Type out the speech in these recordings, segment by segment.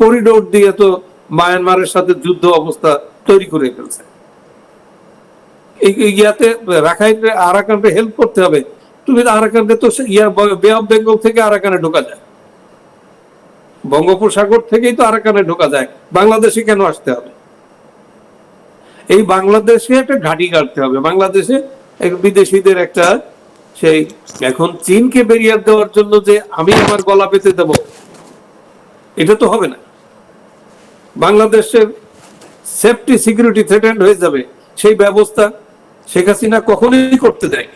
Corridor দিয়ে তো মায়ানমারের সাথে যুদ্ধ অবস্থা তৈরি করে ফেলছে। ইয়াতে রাখাইন আরাকানকে হেল্প করতে হবে। তুমি আরাকানকে তো ইয়া বে অফ বেঙ্গল থেকে আরাকানে ঢোকা যায়। বঙ্গোপসাগর থেকেই তো আরাকানে ঢোকা যায়। বাংলাদেশে কেন আসতে হবে? এই বাংলাদেশে একটা ঘাঁটি কাটতে হবে। বাংলাদেশে বিদেশিদের একটা সেই এখন চীনকে বেরিয়ে দেওয়ার জন্য যে আমি আমার গলা পেতে দেব, এটা তো হবে না। বাংলাদেশের সেফটি সিকিউরিটি থ্রেটেন্ড হয়ে যাবে। সেই ব্যবস্থা শেখ হাসিনা কখনোই করতে দেয়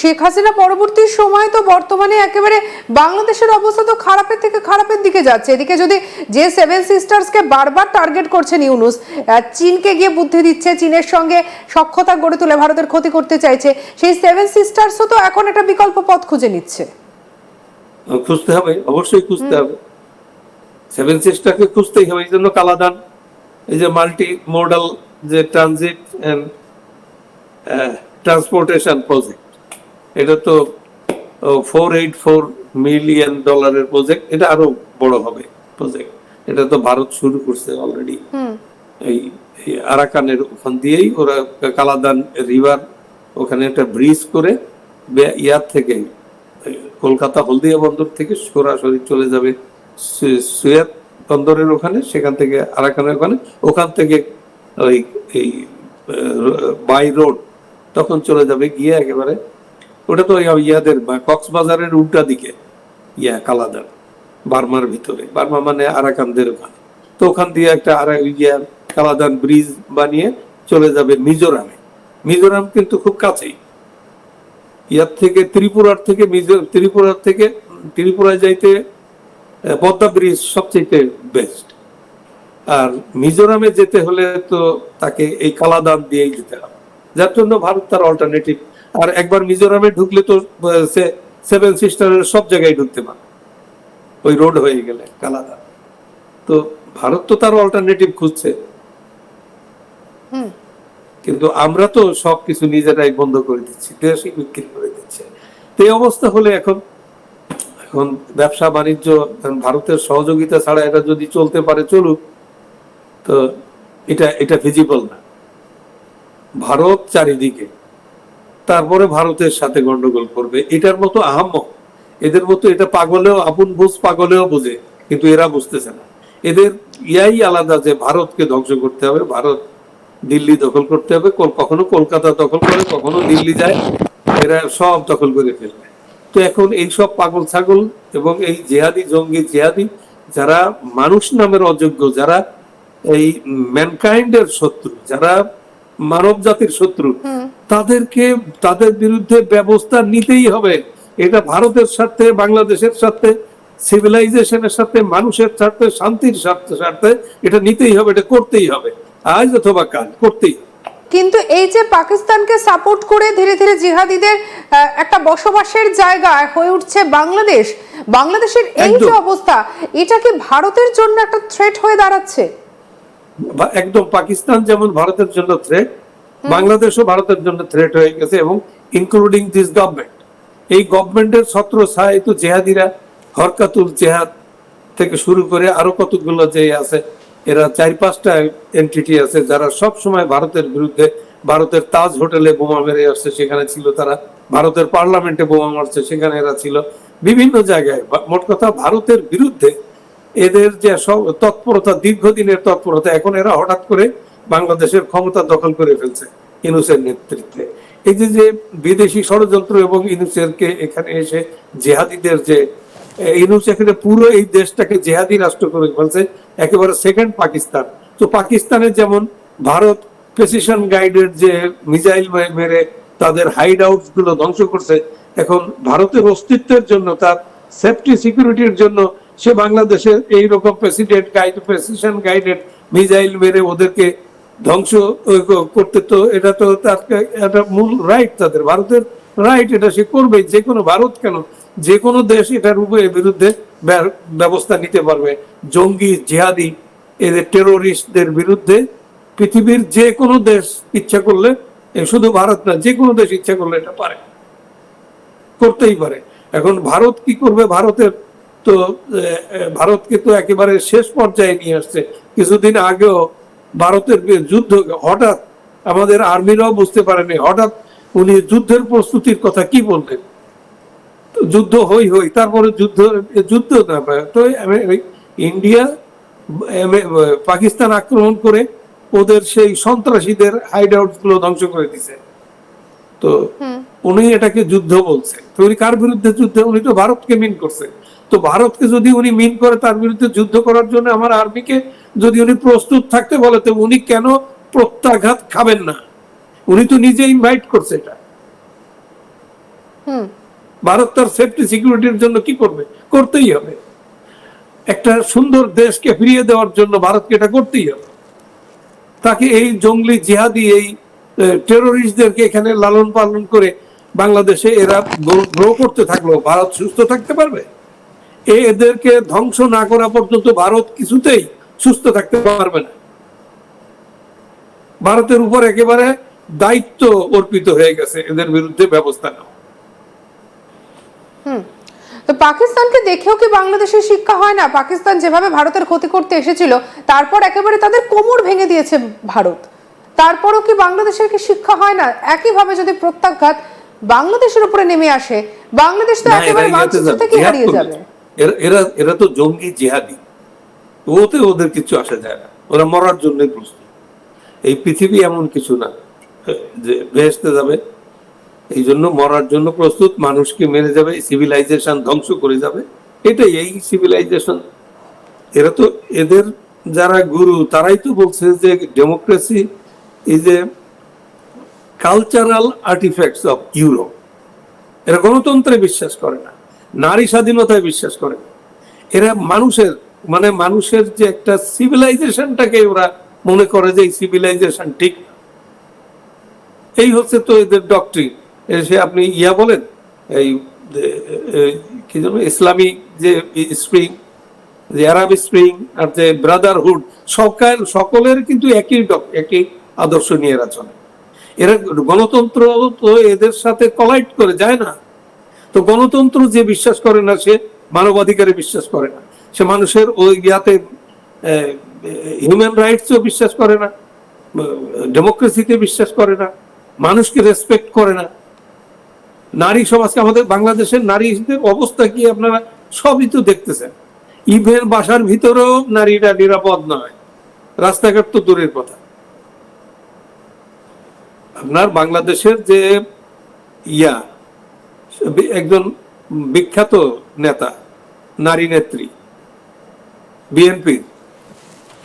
শেখ হাসিনা পরবর্তী সময় তো বর্তমানে একেবারে বাংলাদেশের অবস্থা তো খারাপের থেকে খারাপের দিকে যাচ্ছে। এদিকে যদি যে সেভেন সিস্টার্সকে বারবার টার্গেট করছেন ইউনুস চীনকে গিয়ে বুদ্ধি দিচ্ছে, চীনের সঙ্গে সক্ষতা গড়ে তুলে ভারতের ক্ষতি করতে চাইছে, সেই সেভেন সিস্টার্সও তো এখন একটা বিকল্প পথ খুঁজে নিচ্ছে। খুঁজতে হবে অবশ্যই খুঁজতে হবে। সেভেন সিস্টারকে খুঁজতেই হবে এই জন্য কালাদান এই যে মাল্টি মডাল যে ট্রানজিট এন্ড ট্রান্সপোর্টেশন প্রজেক্ট এটা তো ফোর এইট ফোর মিলিয়ন ডলারের প্রজেক্ট এটা আরও বড় হবে প্রজেক্ট এটা তো ভারত শুরু করছে অলরেডি এই আরাকানের ওখান দিয়েই ওরা কালাদান রিভার ওখানে একটা ব্রিজ করে ইয়ার থেকে কলকাতা হলদিয়া বন্দর থেকে সরাসরি চলে যাবে সুয়েত বন্দরের ওখানে, সেখান থেকে আরাকানের ওখানে। ওখান থেকে ওই, এই বাই রোড তখন চলে যাবে গিয়ে একেবারে, ওটা তো ইয়াদের কক্সবাজারের উল্টা দিকে, ইয়া কালাদান বার্মার ভিতরে। বার্মা মানে আরাকানদের ওখানে। তো ওখান দিয়ে একটা আরা, ইয়া, কালাদান ব্রিজ বানিয়ে চলে যাবে মিজোরামে। মিজোরাম কিন্তু খুব কাছেই। ইয়ার থেকে ত্রিপুরার থেকে ত্রিপুরার থেকে ত্রিপুরায় যাইতে পদ্মা ব্রিজ সবচেয়ে বেস্ট আর মিজোরামে যেতে হলে তো তাকে এই কালাদান দিয়েই যেতে হবে। যার জন্য ভারত তার অল্টারনেটিভ আর একবার মিজোরামে ঢুকলে তো সে সেভেন সিস্টারের সব জায়গায় ঢুকতে পারে। ওই রোড হয়ে গেলে, কালাদান। তো ভারত তো তার অল্টারনেটিভ খুঁজছে। কিন্তু আমরা তো সবকিছু নিজেরাই বন্ধ করে দিচ্ছি, দেশই বিক্রি করে দিচ্ছে। তো এই অবস্থা হলে এখন এখন ব্যবসা বাণিজ্য ভারতের সহযোগিতা ছাড়া এটা যদি চলতে পারে, চলুক, তো এটা এটা ফিজিবল না। ভারত চারিদিকে, তারপরে ভারতের সাথে গন্ডগোল করবে, এটার মতো আহাম্মক এদের মতো এটা পাগলেও, আপন বুঝ পাগলেও বোঝে, কিন্তু এরা বুঝতেছে না। এদের ইয়াই আলাদা যে ভারতকে ধ্বংস করতে হবে, ভারত দিল্লি দখল করতে হবে কখনো কলকাতা দখল করে কখনো দিল্লি যায় এরা সব দখল করে ফেলবে। তো এখন এই সব পাগল ছাগল এবং এই জেহাদি জঙ্গি জেহাদি যারা মানুষ নামের অযোগ্য যারা এই ম্যানকাইন্ডের শত্রু যারা মানব জাতির শত্রু তাদেরকে তাদের বিরুদ্ধে ব্যবস্থা নিতেই হবে। এটা ভারতের স্বার্থে বাংলাদেশের স্বার্থে সিভিলাইজেশনের সাথে মানুষের স্বার্থে শান্তির স্বার্থে স্বার্থে এটা নিতেই হবে এটা করতেই হবে। আজ অথবা কাল করতেই। কিন্তু এই যে পাকিস্তানকে সাপোর্ট করে ধীরে ধীরে জিহাদিদের একটা বসবাসের জায়গা হয়ে উঠছে বাংলাদেশ বাংলাদেশের এই যে। অবস্থা এটা কি ভারতের জন্য একটা থ্রেট হয়ে দাঁড়াচ্ছে? একদম পাকিস্তান যেমন ভারতের জন্য থ্রেট বাংলাদেশও ভারতের জন্য থ্রেট হয়ে গেছে এবং ইনক্লুডিং দিস গভর্নমেন্ট এই গভর্নমেন্টের ছত্র ছায় তো জেহাদিরা হরকাতুল জেহাদ থেকে শুরু করে আরও কতগুলো যে আছে এরা চার পাঁচটা এন্টিটি আছে যারা সব সময় ভারতের বিরুদ্ধে, ভারতের তাজ হোটেলে বোমা মেরে আসছে, সেখানে ছিল তারা। ভারতের পার্লামেন্টে বোমা মারছে, সেখানে এরা ছিল। বিভিন্ন জায়গায় মোট কথা ভারতের বিরুদ্ধে এদের যে সব তৎপরতা, দীর্ঘদিনের তৎপরতা, এখন এরা হঠাৎ করে বাংলাদেশের ক্ষমতা দখল করে ফেলছে ইনুসের নেতৃত্বে। এই যে বিদেশি ষড়যন্ত্র এবং ইনুসেরকে এখানে এসে জেহাদিদের যে এ, ইনুস এখানে পুরো এই দেশটাকে জেহাদি রাষ্ট্র করে ফেলছে একেবারে সেকেন্ড পাকিস্তান। তো পাকিস্তানের যেমন ভারত প্রেসিশন গাইডের যে মেরে তাদের হাইড আউটগুলো ধ্বংস করছে এখন ভারতের অস্তিত্বের জন্য তার সেফটি সিকিউরিটির জন্য সে বাংলাদেশের এইরকম president guide precision guided missile মেরে ওদেরকে ধ্বংস করতে তো এটা তো তার একটা মূল রাইট তাদের ভারতের রাইট এটা সে করবে যে কোনো ভারত কেন যে কোনো দেশ এটার উপরে বিরুদ্ধে ব্যবস্থা নিতে পারবে। জঙ্গি, জিহাদি, এদের টেরোরিস্টদের বিরুদ্ধে পৃথিবীর যে কোনো দেশ ইচ্ছা করলে শুধু ভারত না যে কোনো দেশ ইচ্ছা করলে এটা পারে। করতেই পারে। এখন ভারত কি করবে? ভারতের তো ভারতকে তো একেবারে শেষ পর্যায়ে নিয়ে আসছে। কিছুদিন আগেও ভারতের যুদ্ধ, হঠাৎ আমাদের আর্মিরাও বুঝতে পারেনি, হঠাৎ উনি যুদ্ধের প্রস্তুতির কথা কি বললেন? তো যুদ্ধ হই হই তারপরে যুদ্ধ যুদ্ধ না তো ইন্ডিয়া পাকিস্তান আক্রমণ করে ওদের সেই সন্ত্রাসীদের হাইড আউটগুলো ধ্বংস করে দিছে। তো উনি এটাকে যুদ্ধ বলছে। তো উনি কার বিরুদ্ধে যুদ্ধ? উনি তো ভারতকে মিন করছে। তো ভারতকে যদি উনি মিন করে তার বিরুদ্ধে যুদ্ধ করার জন্য আমার আর্মিকে যদি উনি প্রস্তুত থাকতে বলে তো উনি কেন প্রত্যাঘাত খাবেন না? উনি তো নিজে ইনভাইট করছে এটা। হুম। ভারত তার সেফটি সিকিউরিটির জন্য কি করবে? করতেই হবে। একটা সুন্দর দেশকে ফিরিয়ে দেওয়ার জন্য ভারতকে এটা করতেই হবে। তাকে এই জঙ্গলি জিহাদি, এই টেরোরিস্টদেরকে এখানে লালন পালন করে বাংলাদেশে এরা গ্রো করতে থাকল। ভারত সুস্থ থাকতে পারবে? এদেরকে ধ্বংস না করা পর্যন্ত ভারত কিছুতেই সুস্থ থাকতে পারবে না। ভারতের উপর একেবারে দায়িত্ব অর্পিত হয়ে গেছে এদের বিরুদ্ধে ব্যবস্থা নেওয়া। তো পাকিস্তানকে দেখেও কি বাংলাদেশের শিক্ষা হয় না? পাকিস্তান যেভাবে ভারতের ক্ষতি করতে এসেছিল তারপর একেবারে তাদের কোমর ভেঙে দিয়েছে ভারত। তারপরও কি বাংলাদেশের কি শিক্ষা হয় না? একইভাবে যদি প্রত্যাঘাত বাংলাদেশের উপরে নেমে আসে বাংলাদেশ তো একেবারে মানচিত্র থেকে হারিয়ে যাবে। এরা- এরা তো জঙ্গি জিহাদি। ওতে ওদের কিছু আসা যায় না। ওরা মরার জন্য প্রস্তুত। এই পৃথিবী এমন কিছু না যে বেহেস্তে যাবে এই জন্য মরার জন্য প্রস্তুত, মানুষকে মেরে যাবে সিভিলাইজেশন ধ্বংস করে যাবে। এটাই এই সিভিলাইজেশন এরা তো এদের যারা গুরু, তারাই তো বলছে যে democracy is a cultural artifacts of Europe এরা গণতন্ত্রে বিশ্বাস করে না, নারী স্বাধীনতায় বিশ্বাস করে না। এরা মানুষের মানে মানুষের যে একটা সিভিলাইজেশনটাকে ওরা মনে করে যে এই সিভিলাইজেশন ঠিক এই হচ্ছে তো এদের ডক্ট্রিন এসে আপনি ইয়া বলেন, এই কি যেন ইসলামিক যে স্প্রিং, যে আরব স্প্রিং আর যে ব্রাদারহুড সকল সকলের কিন্তু একই একই আদর্শ নিয়ে এরা চলে এরা গণতন্ত্র তো এদের সাথে কলাইট করে, যায় না। তো গণতন্ত্র যে বিশ্বাস করে না, সে মানবাধিকারে বিশ্বাস করে না। সে মানুষের ওই ইয়াতে হিউম্যান রাইটসও বিশ্বাস করে না ডেমোক্রেসিতে বিশ্বাস করে না, মানুষকে রেসপেক্ট করে না। নারী সমাজকে আমাদের বাংলাদেশের নারীদের অবস্থা কি আপনারা সবই তো দেখতেছেন। ইভেন বাসার ভিতরেও নারীরা নিরাপদ নয়। রাস্তাঘাট তো দূরের কথা। আপনার বাংলাদেশের যে ইয়া, একজন বিখ্যাত নেতা, নারী নেত্রী বিএনপি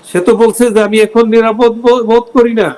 সে তো বলছে যে আমি এখন নিরাপদ বোধ করি না।